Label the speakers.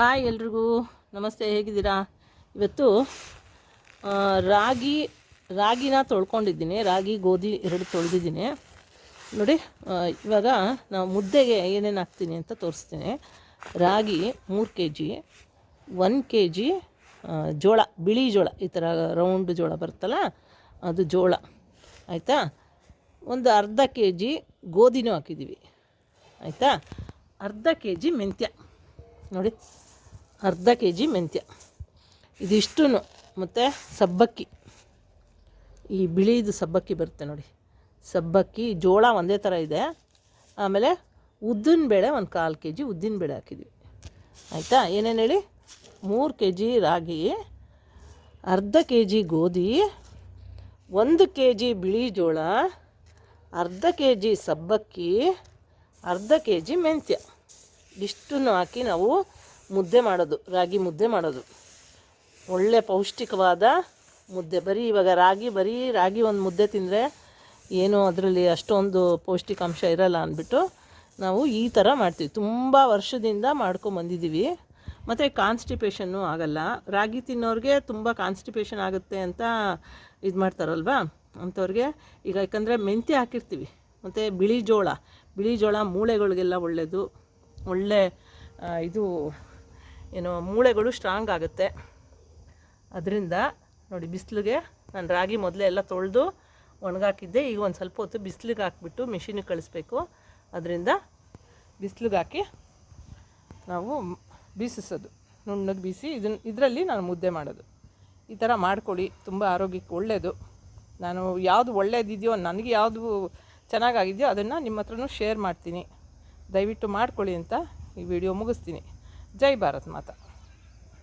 Speaker 1: Hi ಎಲ್ರಿಗೂ. ನಮಸ್ತೆ, ಹೇಗಿದ್ದೀರಾ? ಇವತ್ತು ರಾಗಿ, ರಾಗಿನ ತೊಳ್ಕೊಂಡಿದ್ದೀನಿ. ರಾಗಿ, ಗೋಧಿ ಎರಡು ತೊಳೆದಿದ್ದೀನಿ. ನೋಡಿ ಇವಾಗ ನಾವು ಮುದ್ದೆಗೆ ಏನೇನು ಹಾಕ್ತೀನಿ ಅಂತ ತೋರಿಸ್ತೀನಿ. ರಾಗಿ ಮೂರು K G one K G ಜೋಳ, ಬಿಳಿ ಜೋಳ, ಈ ಥರ ರೌಂಡ್ ಜೋಳ ಬರುತ್ತಲ್ಲ, ಅದು ಜೋಳ. ಆಯಿತಾ? ಒಂದು ಅರ್ಧ ಕೆ ಜಿ ಗೋಧಿನೂ ಹಾಕಿದ್ದೀವಿ ಆಯಿತಾ? ಅರ್ಧ ಕೆ ಜಿ ಮೆಂತ್ಯ. ನೋಡಿ. ಅರ್ಧ ಕೆ ಜಿ ಮೆಂತ್ಯ. ಇದಿಷ್ಟು ಮತ್ತು ಸಬ್ಬಕ್ಕಿ. ಈ ಬಿಳಿದು ಸಬ್ಬಕ್ಕಿ ಬರುತ್ತೆ ನೋಡಿ. ಸಬ್ಬಕ್ಕಿ, ಜೋಳ ಒಂದೇ ಥರ ಇದೆ. ಆಮೇಲೆ ಉದ್ದಿನ ಬೇಳೆ ಒಂದು ಕಾಲು ಕೆ ಜಿ ಉದ್ದಿನ ಬೇಳೆ ಹಾಕಿದ್ವಿ. ಆಯಿತಾ? ಏನೇನು ಹೇಳಿ? ಮೂರು ಕೆ ಜಿ ರಾಗಿ, ಅರ್ಧ ಕೆ ಜಿ ಗೋಧಿ, ಒಂದು ಕೆ ಜಿ ಬಿಳಿ ಜೋಳ, ಅರ್ಧ ಕೆ ಜಿ ಸಬ್ಬಕ್ಕಿ, ಅರ್ಧ ಕೆ ಜಿ ಮೆಂತ್ಯ. ಇಷ್ಟನ್ನು ಹಾಕಿ ನಾವು ಮುದ್ದೆ ಮಾಡೋದು, ರಾಗಿ ಮುದ್ದೆ ಮಾಡೋದು. ಒಳ್ಳೆ ಪೌಷ್ಟಿಕವಾದ ಮುದ್ದೆ. ಬರೀ ಇವಾಗ ರಾಗಿ, ಬರೀ ರಾಗಿ ಒಂದು ಮುದ್ದೆ ತಿಂದರೆ ಏನು ಅದರಲ್ಲಿ ಅಷ್ಟೊಂದು ಪೌಷ್ಟಿಕಾಂಶ ಇರಲ್ಲ ಅಂದ್ಬಿಟ್ಟು ನಾವು ಈ ಥರ ಮಾಡ್ತೀವಿ. ತುಂಬ ವರ್ಷದಿಂದ ಮಾಡ್ಕೊಂಬಂದಿದ್ದೀವಿ ಮತ್ತು ಕಾನ್ಸ್ಟಿಪೇಷನ್ನು ಆಗಲ್ಲ. ರಾಗಿ ತಿನ್ನೋರಿಗೆ ತುಂಬ ಕಾನ್ಸ್ಟಿಪೇಷನ್ ಆಗುತ್ತೆ ಅಂತ ಇದು ಮಾಡ್ತಾರಲ್ವಾ? ಅಂಥವ್ರಿಗೆ ಈಗ ಯಾಕಂದರೆ ಮೆಂತ್ಯ ಹಾಕಿರ್ತೀವಿ. ಮತ್ತು ಬಿಳಿ ಜೋಳ. ಬಿಳಿ ಜೋಳ ಮೂಳೆಗಳಿಗೆಲ್ಲ ಒಳ್ಳೆಯದು ಒಳ್ಳೆ ಇದು ಏನು ಮೂಳೆಗಳು ಸ್ಟ್ರಾಂಗ್ ಆಗುತ್ತೆ. ಅದರಿಂದ ನೋಡಿ ಬಿಸಿಲಿಗೆ ನಾನು ರಾಗಿ ಮೊದಲೇ ಎಲ್ಲ ತೊಳೆದು ಒಣಗಾಕಿದ್ದೆ. ಈಗ ಒಂದು ಸ್ವಲ್ಪ ಹೊತ್ತು ಬಿಸಿಲಿಗೆ ಹಾಕ್ಬಿಟ್ಟು ಮಿಷಿನಿಗೆ ಕಳಿಸ್ಬೇಕು. ಅದರಿಂದ ಬಿಸಿಲಿಗೆ ಹಾಕಿ ನಾವು ಬೀಸಿಸೋದು. ನುಣ್ಣಗೆ ಬೀಸಿ ಇದನ್ನ ಇದರಲ್ಲಿ ನಾನು ಮುದ್ದೆ ಮಾಡೋದು. ಈ ಥರ ಮಾಡ್ಕೊಳ್ಳಿ. ತುಂಬ ಆರೋಗ್ಯಕ್ಕೆ ಒಳ್ಳೆಯದು ನಾನು ಯಾವುದು ಒಳ್ಳೇದಿದೆಯೋ, ನನಗೆ ಯಾವುದು ಚೆನ್ನಾಗಾಗಿದೆಯೋ ಅದನ್ನು ನಿಮ್ಮ ಹತ್ರನೂ ಶೇರ್ ಮಾಡ್ತೀನಿ. ದಯವಿಟ್ಟು ಮಾಡ್ಕೊಳ್ಳಿ ಅಂತ ಈ ವಿಡಿಯೋ ಮುಗಿಸ್ತೀನಿ. જય ભારત માતા